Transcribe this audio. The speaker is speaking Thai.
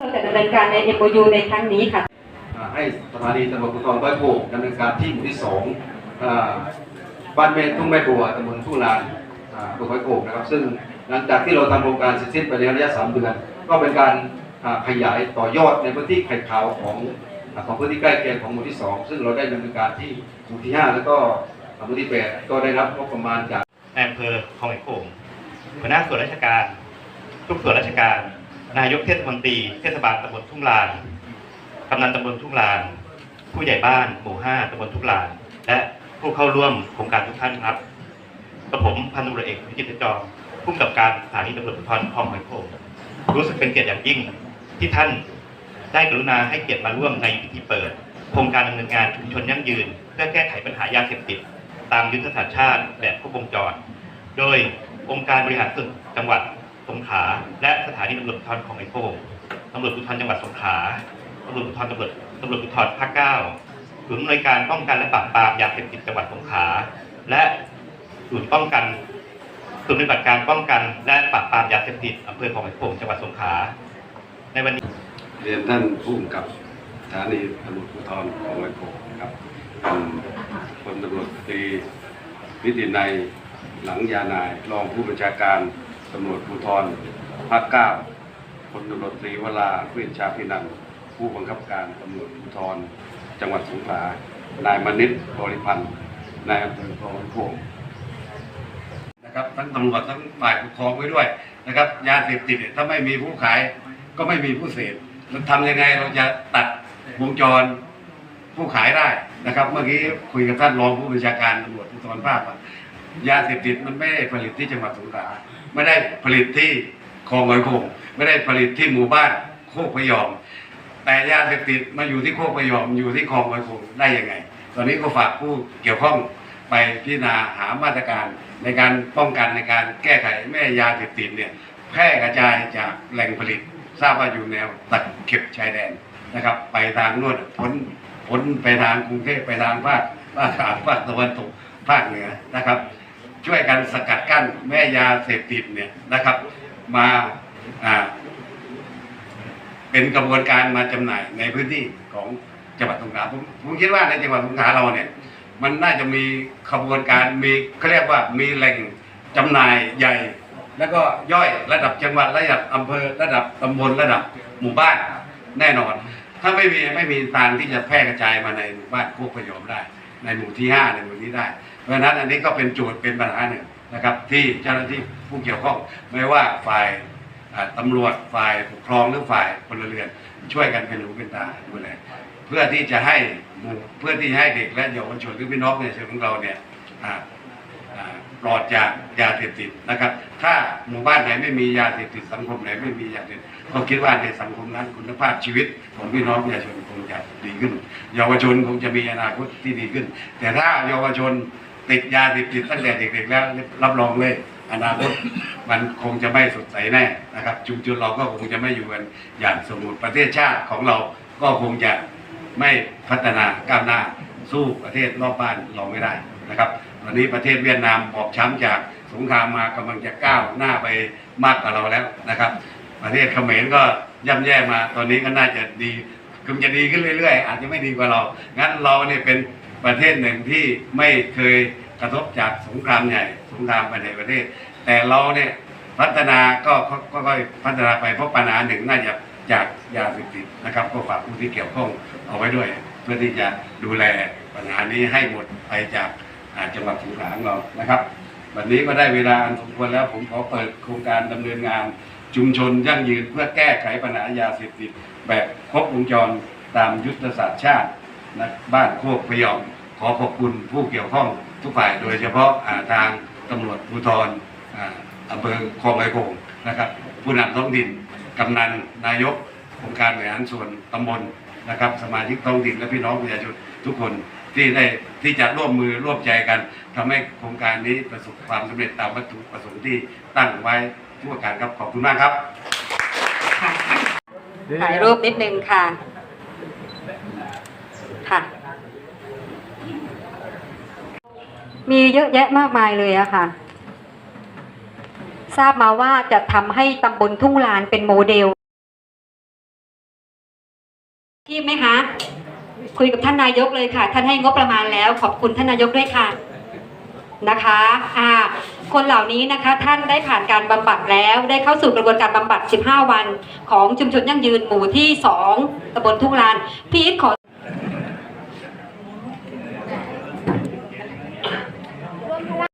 เราจะดำเนินการใน MOU ในครั้งนี้ค่ะอ่าให้สถานีตำรวจภูธรบ้านโป่งดำเนินการที่หมู่ที่สองอ่าบ้านแม่ทุ่งแม่บัวตำบลทุ่งลานอ่าอำเภอบ้านโป่งนะครับ ซึ่งหลังจากที่เราทำโครงการเสร็จสิ้นไปในระยะสามเดือน ก็เป็นการอ่าขยายต่อยอดในพื้นที่ไข่ขาวของอ่าของพื้นที่ใกล้เคียงของหมู่ที่สองซึ่งเราได้ดำเนินการที่หมู่ที่ห้าแล้วก็หมู่ที่แปดก็ได้รับงบประมาณจากในอำเภอคลองไหโป่งหัวหน้าส่วนราชการ ทุกส่วนราชการ นายกเทศมนตรีเทศบาลตำบลทุ่งลานกำนันตำบลทุ่งลาน ผู้ใหญ่บ้านหมู่ห้าตำบลทุ่งลาน และผู้เข้าร่วมโครงการทุกท่านครับกระผมพันตำรวจเอกวิจิตรจอมผู้กำกับการสถานีตำรวจภูธรคลองไหโป่งรู้สึกเป็นเกียรติอย่างยิ่ง ที่ท่านได้กรุณาให้เกียรติมาร่วมในพิธีเปิด โครงการดำเนินงานชุมชนยั่งยืน เพื่อแก้ไขปัญหายาเสพติด ตามยุทธศาสตร์ชาติแบบครบวงจร โดยองค์การบริหารส่วนจังหวัด สงขลาและสถานีตำรวจภูธรของไอโป่งตำรวจภูธรจังหวัดสงขลาตำรวจภูธรตำรวจตำรวจภูธรภาคเก้าศูนย์อำนวยการป้องกันและปราบปรามยาเสพติดจังหวัดสงขลาและศูนย์ป้องกันศูนย์ปฏิบัติการป้องกันและปราบปรามยาเสพติดอำเภอของไอโป่งจังหวัดสงขลาในวันนี้เรียนท่านผู้กำกับสถานีตำรวจภูธรของไอโป่งนะครับเป็นพลตำรวจตรีวิตินัยหลังยานายรองผู้บัญชาการ ตำรวจภูธรภาคเก้าพลตำรวจตรีวราเวชชาพินันผู้บังคับการตำรวจภูธรจังหวัดสงขลานายมณิตบริพันธ์นายอำเภอคลองโป่งนะครับทั้งตำรวจทั้งฝ่ายปกครองไว้ด้วยนะครับยาเสพติดเนี่ยถ้าไม่มีผู้ขายก็ไม่มีผู้เสพเราทำยังไงเราจะตัดวงจรผู้ขายได้นะครับ เมื่อกี้คุยกับท่านรองผู้บัญชาการตำรวจภูธรภาคว่ายาเสพติดมันไม่ได้ผลิตที่จังหวัดสงขลา ไม่ได้ผลิตที่คลองหอยโขงไม่ได้ผลิตที่หมู่บ้านโคกพยอม แต่ยาเสพติดมาอยู่ที่โคกพยอมอยู่ที่คลองหอยโขงได้ยังไง ตอนนี้ก็ฝากผู้เกี่ยวข้องไปพิจารณาหามาตรการในการป้องกันในการแก้ไขไม่ยาเสพติดเนี่ยแพร่กระจายจากแหล่งผลิต ทราบว่าอยู่แนวตัดเข็บชายแดนนะครับ ไปทางน่นพ้นพ้นไปทางกรุงเทพไปทางภาคภาคกลางภาคตะวันตกภาคเหนือนะครับ ช่วยกันสกัดกั้นแม่ยาเสพติดเนี่ยนะครับ มาเป็นกระบวนการมาจำหน่ายในพื้นที่ของจังหวัดสงขลาผมผมคิดว่าในจังหวัดสงขลาเราเนี่ย มันน่าจะมีขบวนการมีเขาเรียกว่ามีแหล่งจำหน่ายใหญ่ แล้วก็ย่อยระดับจังหวัดระดับอำเภอระดับตำบลระดับหมู่บ้านแน่นอน ถ้าไม่มีไม่มีทางที่จะแพร่กระจายมาในหมู่บ้านโคกพยอมได้ ในหมู่ที่ห้าในหมู่นี้ได้ เพราะฉะนั้นอันนี้ก็เป็นโจทย์เป็นปัญหาหนึ่งนะครับ ที่เจ้าหน้าที่ผู้เกี่ยวข้องไม่ว่าฝ่ายอ่าตำรวจฝ่ายปกครองหรือฝ่ายพลเรือน ช่วยกันเป็นหูเป็นตาดูแลเพื่อที่จะให้เพื่อที่ให้เด็กและเยาวชนหรือพี่น้องในชนของเราเนี่ยปลอดจากยาเสพติดนะครับ ถ้าหมู่บ้านไหนไม่มียาเสพติดสังคมไหนไม่มียาเสพติดก็คิดว่าในสังคมนั้นคุณภาพชีวิตของพี่น้องประชาชนคงจะดีขึ้น เยาวชนคงจะมีอนาคตที่ดีขึ้น แต่ถ้าเยาวชน ติดยาเสพติดตั้งแต่เด็กๆแล้วรับรองเลยอนาคตมันคงจะไม่สดใสแน่นะครับชุมชนเราก็คงจะไม่อยู่กันอย่างสมบูรณ์ประเทศชาติของเราก็คงจะไม่พัฒนาก้าวหน้าสู้ประเทศรอบบ้านเราไม่ได้นะครับตอนนี้ประเทศเวียดนามบอบช้ำจากสงครามมากำลังจะก้าวหน้าไปมากกว่าเราแล้วนะครับ ประเทศเขมรก็ย่ำแย่มาตอนนี้ก็น่าจะดีคงจะดีขึ้นเรื่อยๆ อาจจะไม่ดีกว่าเรา งั้นเราเนี่ยเป็น ประเทศหนึ่งที่ไม่เคยกระทบจากสงครามใหญ่สงครามภายในประเทศ แต่เราเนี่ยพัฒนาก็ค่อยๆพัฒนาไปเพราะปัญหาหนึ่งน่าจะจากยาเสพติดนะครับ ก็ฝากผู้ที่เกี่ยวข้องเอาไว้ด้วย เพื่อที่จะดูแลปัญหานี้ให้หมดไปจากจังหวัดสงขลาของเรานะครับ วันนี้ก็ได้เวลาอันสมควรแล้วผมขอเปิดโครงการดำเนินงาน ชุมชนยั่งยืนเพื่อแก้ไขปัญหายาเสพติดแบบครบวงจรตามยุทธศาสตร์ชาติ บ้านโคกพยอมขอขอบคุณผู้เกี่ยวข้องทุกฝ่ายโดยเฉพาะาทางตำรวจภูธรออำเภอคลองไอโขงนะครับผู้นำท้องถิ่นกำนันนายกองค์การบริหารส่วนตำบลนะครับ สมาชิกท้องถิ่นและพี่น้องประชาชนทุกคนที่ได้ที่จะร่วมมือร่วมใจกันทำให้โครงการนี้ประสบความสำเร็จตามวัตถุประสงค์ที่ตั้งไว้ทั่วกันครับขอบคุณมากครับถ่ายรูปนิดนึงค่ะ ค่ะ มีเยอะแยะมากมายเลยอะค่ะ ทราบมาว่าจะทำให้ตำบลทุ่งลานเป็นโมเดลชีพไหมคะ คุยกับท่านนายกเลยค่ะ ท่านให้งบประมาณแล้วขอบคุณท่านนายกด้วยค่ะนะคะอ่าคนเหล่านี้นะคะท่านได้ผ่านการบำบัดแล้วได้เข้าสู่กระบวนการบำบัด 15 วัน ของชุมชนยั่งยืนหมู่ที่ 2ตำบลทุ่งลานพีทขอ